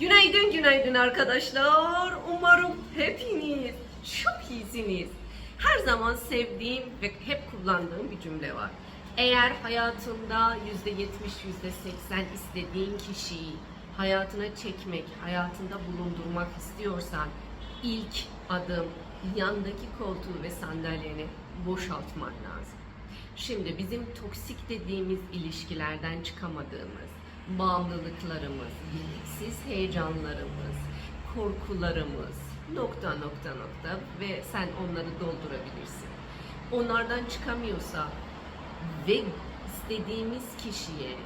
Günaydın, günaydın arkadaşlar. Umarım hepiniz çok iyisiniz. Her zaman sevdiğim ve hep kullandığım bir cümle var. Eğer hayatında %70, %80 istediğin kişiyi hayatına çekmek, hayatında bulundurmak istiyorsan ilk adım yandaki koltuğu ve sandalyeni boşaltman lazım. Şimdi bizim toksik dediğimiz ilişkilerden çıkamadığımız bağımlılıklarımız, gereksiz heyecanlarımız, korkularımız, nokta nokta nokta ve sen onları doldurabilirsin. Onlardan çıkamıyorsa ve istediğimiz kişiye,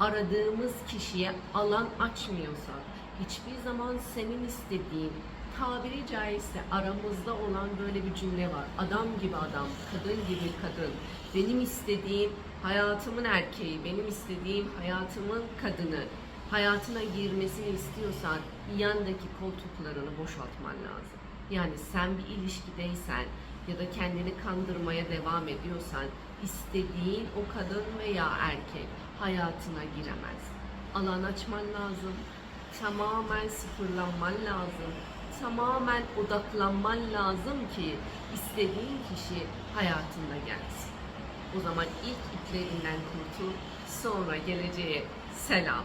aradığımız kişiye alan açmıyorsak hiçbir zaman senin istediğin tabiri caizse aramızda olan böyle bir cümle var. Adam gibi adam, kadın gibi kadın. Benim istediğim hayatımın erkeği, benim istediğim hayatımın kadını hayatına girmesini istiyorsan yandaki koltuklarını boşaltman lazım. Yani sen bir ilişkideysen ya da kendini kandırmaya devam ediyorsan istediğin o kadın veya erkek hayatına giremez. Alan açman lazım. Tamamen sıfırlanman lazım. Tamamen odaklanman lazım ki istediğin kişi hayatında gelsin. O zaman ilk iplerinden kurtul, sonra geleceğe selam.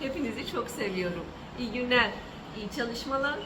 Hepinizi çok seviyorum. İyi günler, iyi çalışmalar.